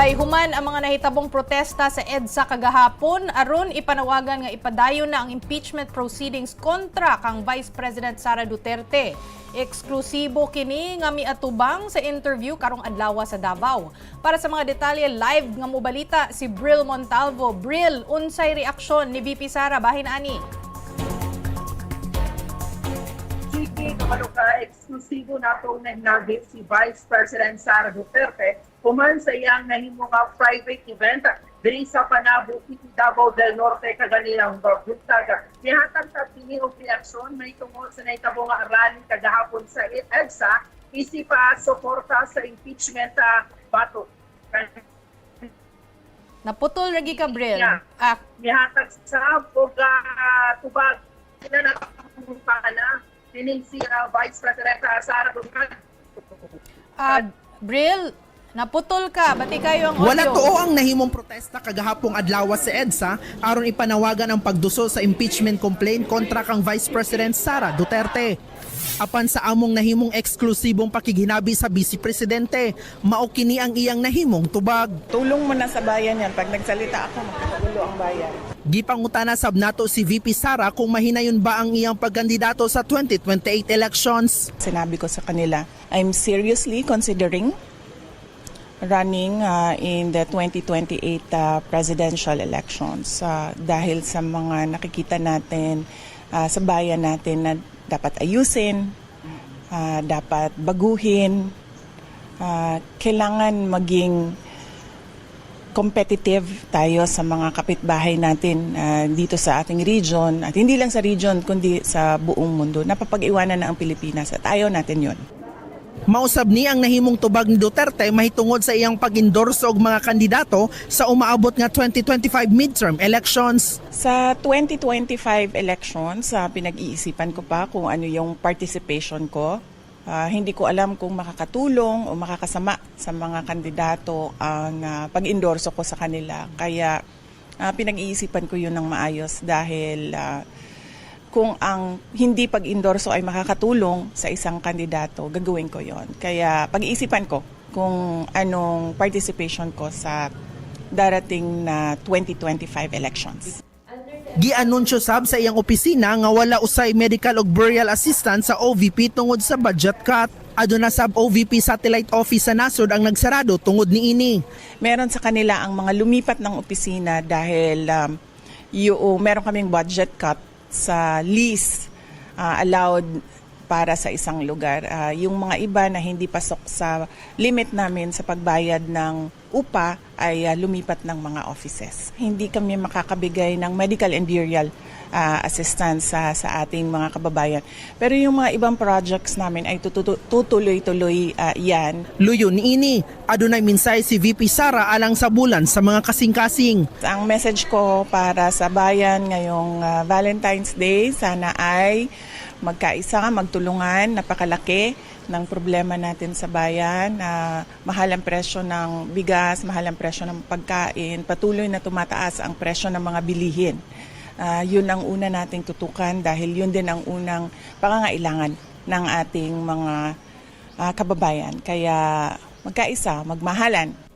Walay human ang mga nahitabong protesta sa EDSA kagahapon aron ipanawagan nga ipadayon na ang impeachment proceedings kontra kang Vice President Sara Duterte. Eksklusibo kini nga miatubang sa interview karong adlaw sa Davao. Para sa mga detalye live nga mobalita si Bril Montalvo. Bril, unsay reaksyon ni VP Sara bahin ani? Sige, kamalo ka, eksklusibo na itong si Vice President Sara Duterte human sa iyang nahimo nga private event diri sa Panabo, City, Davao del Norte, kagalinang Buntag. Nihatag sa kini og reaksyon may tungod sa naitabo nga rally kagahapon sa EDSA isip pa suporta sa impeachment uh, bato. Naputol lagi ka Bril. Yeah. Ah, Nihatag sa og uh, tubag na na dining si uh, Vice President uh, Sara Duterte. ah, Bril, naputol ka. Bati kayo ang audio. Wala too ang nahimong protesta kagahapong adlaw sa EDSA aron ipanawagan ang pagduso sa impeachment complaint kontra kang Vice President Sara Duterte. Apan sa among nahimong eksklusibong pakiginabi sa Vice Presidente, mao kini ang iyang nahimong tubag. Tulong mo na sa bayan yan. Pag nagsalita ako, magkakagulo ang bayan. Gipangutana sab nato si VP Sara kung mahinayon ba ang iyang pagkandidato sa 2028 elections. Sinabi ko sa kanila, I'm seriously considering running uh, in the 2028 uh, presidential elections uh, dahil sa mga nakikita natin uh, sa bayan natin na dapat ayusin, uh, dapat baguhin, uh, kailangan maging competitive tayo sa mga kapitbahay natin uh, dito sa ating region at hindi lang sa region kundi sa buong mundo. Napapag-iwanan na ang Pilipinas at ayaw natin yon. Mausab ni ang nahimong tubag ni Duterte mahitungod sa iyang pag-endorso og mga kandidato sa umaabot nga 2025 midterm elections. Sa 2025 elections, uh, pinag-iisipan ko pa kung ano yung participation ko. Ah, hindi ko alam kung makakatulong o makakasama sa mga kandidato ang ah, pag-endorso ko sa kanila. Kaya ah, pinag-iisipan ko yun ng maayos dahil ah, kung ang hindi pag-endorso ay makakatulong sa isang kandidato, gagawin ko yon. Kaya pag-iisipan ko kung anong participation ko sa darating na 2025 elections. Gianunsyo sab sa iyang opisina nga wala usay medical ug burial assistance sa OVP tungod sa budget cut. Aduna sab OVP satellite office sa nasod ang nagsarado tungod niini. meron sa kanila ang mga lumipat ng opisina dahil um, yung, meron kaming budget cut sa lease uh, allowed para sa isang lugar. Uh, yung mga iba na hindi pasok sa limit namin sa pagbayad ng upa ay uh, lumipat ng mga offices. Hindi kami makakabigay ng medical and burial uh, assistance sa, sa ating mga kababayan. Pero yung mga ibang projects namin ay tutu- tutuloy-tuloy uh, yan. Luyo niini, adunay minsay si VP Sara alang sa bulan sa mga kasing-kasing. Ang message ko para sa bayan ngayong ah, Valentine's Day, sana ay magkaisa, magtulungan, napakalaki ng problema natin sa bayan. na mahal ang presyo ng bigas, mahal ang presyo ng pagkain, patuloy na tumataas ang presyo ng mga bilihin. Ah, yun ang una nating tutukan dahil yun din ang unang pangangailangan ng ating mga ah, kababayan. Kaya magkaisa, magmahalan